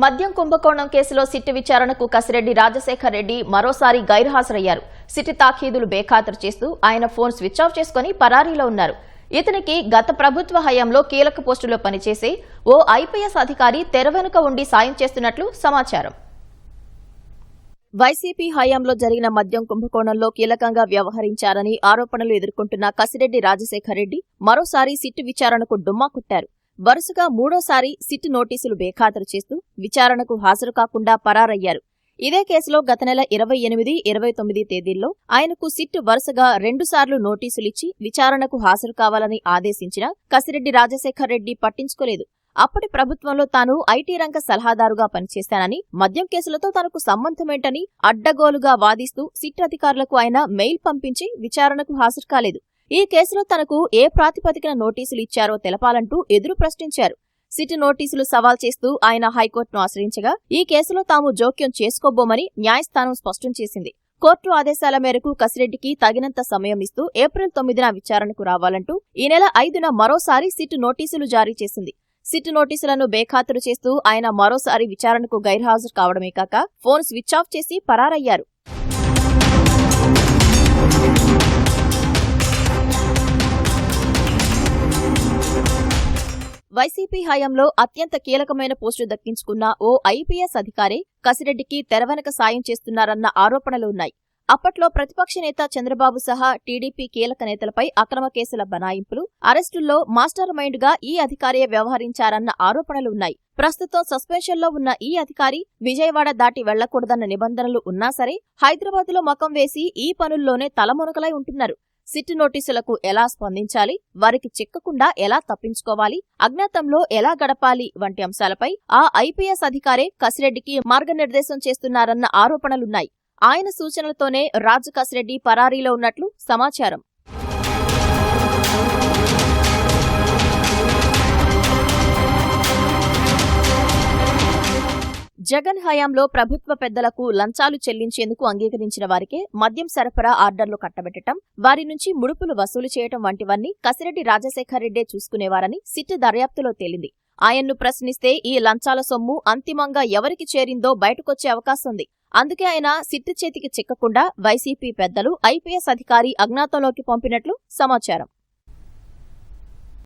మద్యం కుంభకోణం కేసులో సిట్టు విచారణకు కసిరెడ్డి రాజశేఖర్ రెడ్డి మరోసారి గైర్హాజరయ్యారు. సిట్ తాఖీదులు బేఖాతరు చేస్తూ ఆయన ఫోన్ స్విచ్ ఆఫ్ చేసుకుని పరారీలో ఉన్నారు. ఇతనికి గత ప్రభుత్వ హయాంలో కీలక పోస్టులో పనిచేసే ఓ ఐపీఎస్ అధికారి తెరవెనుక ఉండి సాయం చేస్తున్నట్లు సమాచారం. వైసీపీ హయాంలో జరిగిన మద్యం కుంభకోణంలో కీలకంగా వ్యవహరించారని ఆరోపణలు ఎదుర్కొంటున్న కసిరెడ్డి రాజశేఖర్ రెడ్డి మరోసారి సిట్టు విచారణకు డుమ్మా కొట్టారు. వరుసగా మూడోసారి సిట్ నోటీసులు బేఖాతరు చేస్తూ విచారణకు హాజరు కాకుండా పరారయ్యారు. ఇదే కేసులో గత నెల ఇరవై ఎనిమిది ఇరవై తొమ్మిది తేదీల్లో ఆయనకు సిట్ వరుసగా రెండుసార్లు నోటీసులిచ్చి విచారణకు హాజరు కావాలని ఆదేశించినా కసిరెడ్డి రాజశేఖర్ రెడ్డి పట్టించుకోలేదు. అప్పటి ప్రభుత్వంలో తాను ఐటీ రంగ సలహాదారుగా పనిచేశానని మద్యం కేసులతో తనకు సంబంధమేంటని అడ్డగోలుగా వాదిస్తూ సిట్ అధికారులకు ఆయన మెయిల్ పంపించి విచారణకు హాజరు కాలేదు. ఈ కేసులో తనకు ఏ ప్రాతిపదికన నోటీసులు ఇచ్చారో తెలపాలంటూ ఎదురు ప్రశ్నించారు. సిట్ నోటీసులు సవాల్ చేస్తూ ఆయన హైకోర్టును ఆశ్రయించగా ఈ కేసులో తాము జోక్యం చేసుకోబోమని న్యాయస్థానం స్పష్టం చేసింది. కోర్టు ఆదేశాల మేరకు కసిరెడ్డికి తగినంత సమయం ఇస్తూ ఏప్రిల్ తొమ్మిదిన విచారణకు రావాలంటూ ఈ నెల ఐదున మరోసారి సిట్ నోటీసులు జారీ చేసింది. సిట్ నోటీసులను బేఖాతరు చేస్తూ ఆయన మరోసారి విచారణకు గైర్హాజరు కావడమే కాక ఫోన్ స్విచ్ ఆఫ్ చేసి పరారయ్యారు. వైసీపీ హయాంలో అత్యంత కీలకమైన పోస్టు దక్కించుకున్న ఓ ఐపీఎస్ అధికారి కసిరెడ్డికి తెరవెనక సాయం చేస్తున్నారన్న ఆరోపణలు ఉన్నాయి. అప్పట్లో ప్రతిపక్ష నేత చంద్రబాబు సహా టీడీపీ కీలక నేతలపై అక్రమ కేసుల బనాయింపులు అరెస్టుల్లో మాస్టర్ మైండ్గా ఈ అధికారియే వ్యవహరించారన్న ఆరోపణలున్నాయి ప్రస్తుతం సస్పెన్షన్లో ఉన్న ఈ అధికారి విజయవాడ దాటి వెళ్ళకూడదన్న నిబంధనలు ఉన్నా సరే హైదరాబాద్లో మకం వేసి ఈ పనుల్లోనే తలమునకలై ఉంటున్నారు. సిట్ నోటీసులకు ఎలా స్పందించాలి? వారికి చిక్కకుండా ఎలా తప్పించుకోవాలి? అజ్ఞాతంలో ఎలా గడపాలి? వంటి అంశాలపై ఆ ఐపీఎస్ అధికారే కసిరెడ్డికి మార్గనిర్దేశం చేస్తున్నారన్న ఆరోపణలున్నాయి. ఆయన సూచనలతోనే రాజు కసిరెడ్డి పరారీలో ఉన్నట్లు సమాచారం. జగన్ హయాంలో ప్రభుత్వ పెద్దలకు లంచాలు చెల్లించేందుకు అంగీకరించిన వారికే మద్యం సరఫరా ఆర్డర్లు కట్టబెట్టడం వారి నుంచి ముడుపులు వసూలు చేయటం వంటివన్నీ కసిరెడ్డి రాజశేఖరరెడ్డే చూసుకునేవారని సిట్ దర్యాప్తులో తేలింది. ఆయన్ను ప్రశ్నిస్తే ఈ లంచాల సొమ్ము అంతిమంగా ఎవరికి చేరిందో బయటకొచ్చే అవకాశం ఉంది అందుకే ఆయన సిట్టు చేతికి చిక్కకుండా వైసీపీ పెద్దలు ఐపీఎస్ అధికారి అజ్ఞాతంలోకి పంపినట్లు సమాచారం.